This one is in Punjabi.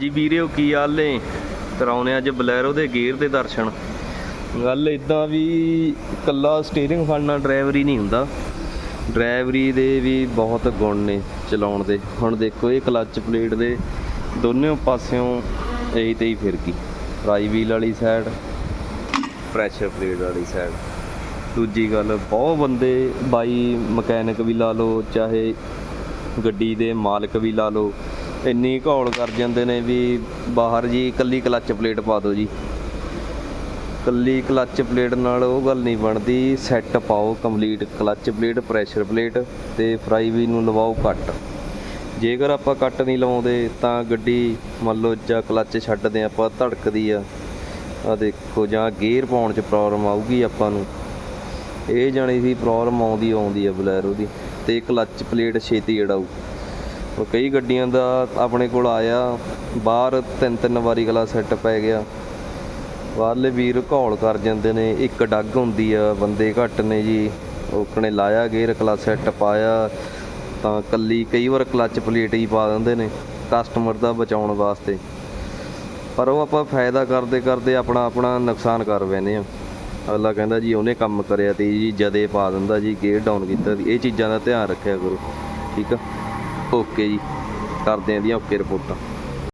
ਜੀ ਵੀਰਿਓ ਕੀ ਹਾਲ ਨੇ? ਕਰਾਉਨੇ ਅੱਜ ਬਲੈਰੋ ਦੇ ਗੇਅਰ ਦੇ ਦਰਸ਼ਨ। ਗੱਲ ਇਦਾਂ ਵੀ ਇਕੱਲਾ ਸਟੀਅਰਿੰਗ ਫੜਨਾ ਡਰਾਈਵਰੀ ਨਹੀਂ ਹੁੰਦਾ। ਡਰਾਈਵਰੀ ਦੇ ਵੀ ਬਹੁਤ ਗੁਣ ਨੇ ਚਲਾਉਣ ਦੇ। ਹੁਣ ਦੇਖੋ, ਇਹ ਕਲੱਚ ਪਲੇਟ ਦੇ ਦੋਨੋਂ ਪਾਸਿਓਂ ਇਹੀ ਤੇ ਹੀ ਫਿਰ ਗਈ। ਫਰਾਈ ਵੀਲ ਵਾਲੀ ਸਾਈਡ ਪ੍ਰੈਸ਼ਰ ਪਲੇਟ ਵਾਲੀ ਸਾਈਡ ਦੂਜੀ ਗੱਲ, ਬਹੁਤ ਬੰਦੇ ਬਾਈ ਮਕੈਨਿਕ ਵੀ ਲਾ ਲਓ, ਚਾਹੇ ਗੱਡੀ ਦੇ ਮਾਲਕ ਵੀ ਲਾ ਲਓ ਇੰਨੀ ਘੋਲ ਕਰ ਜਾਂਦੇ ਨੇ ਵੀ ਬਾਹਰ ਜੀ ਇਕੱਲੀ ਕਲੱਚ ਪਲੇਟ ਪਾ ਦਿਓ ਜੀ। ਕੱਲੀ ਕਲੱਚ ਪਲੇਟ ਨਾਲ ਉਹ ਗੱਲ ਨਹੀਂ ਬਣਦੀ ਸੈੱਟ ਪਾਓ complete clutch plate pressure plate ਤੇ ਫਰਾਈ ਵੀ ਨੂੰ ਲਵਾਓ ਕੱਟ ਜੇਕਰ ਆਪਾਂ ਕੱਟ ਨਹੀਂ ਲਵਾਉਂਦੇ ਤਾਂ ਗੱਡੀ ਮੰਨ ਲਓ ਜਾਂ ਕਲੱਚ ਛੱਡਦੇ ਆਪਾਂ ਧੜਕਦੀ ਆ। ਆ ਦੇਖੋ ਜਾਂ ਗੇਅਰ ਪਾਉਣ 'ਚ ਪ੍ਰੋਬਲਮ ਆਊਗੀ ਆਪਾਂ ਨੂੰ। ਇਹ ਜਾਣੀ ਸੀ ਪ੍ਰੋਬਲਮ ਆਉਂਦੀ ਆਉਂਦੀ ਆ ਬਲੈਰੋ ਦੀ ਤੇ ਕਲੱਚ ਪਲੇਟ ਛੇਤੀ ਅੜਾਊ। ਉਹ ਕਈ ਗੱਡੀਆਂ ਦਾ ਆਪਣੇ ਕੋਲ ਆਇਆ, ਬਾਹਰ ਤਿੰਨ ਤਿੰਨ ਵਾਰੀ ਗਲਾ ਸੈੱਟ ਪੈ ਗਿਆ। ਬਾਹਰਲੇ ਵੀਰ ਘੋਲ ਕਰ ਜਾਂਦੇ ਨੇ, ਇੱਕ ਡੱਗ ਹੁੰਦੀ ਆ, ਬੰਦੇ ਘੱਟ ਨੇ ਜੀ। ਉਹਕਣੇ ਲਾਇਆ ਗੇਅਰ ਕਲੱਚ ਸੈੱਟ ਪਾਇਆ, ਤਾਂ ਕੱਲੀ ਕਈ ਵਾਰ ਕਲਚ ਪਲੇਟ ਹੀ ਪਾ ਦਿੰਦੇ ਨੇ ਕਸਟਮਰ ਦਾ ਬਚਾਉਣ ਵਾਸਤੇ। ਪਰ ਉਹ ਆਪਾਂ ਫਾਇਦਾ ਕਰਦੇ ਕਰਦੇ ਆਪਣਾ ਆਪਣਾ ਨੁਕਸਾਨ ਕਰ ਬੈਨੇ ਆ। ਅਗਲਾ ਕਹਿੰਦਾ ਜੀ ਉਹਨੇ ਕੰਮ ਕਰਿਆ ਤੇ ਜੀ, ਜਦੇ ਪਾ ਦਿੰਦਾ ਜੀ ਗੇਅਰ ਡਾਊਨ ਕੀਤਾ ਸੀ। ਇਹ ਚੀਜ਼ਾਂ ਦਾ ਧਿਆਨ ਰੱਖਿਆ ਕਰੋ, ਠੀਕ ਆ? ਓਕੇ ਜੀ ਕਰਦੇ ਆਂ ਦੀਆਂ ਓਕੇ ਰਿਪੋਰਟਾਂ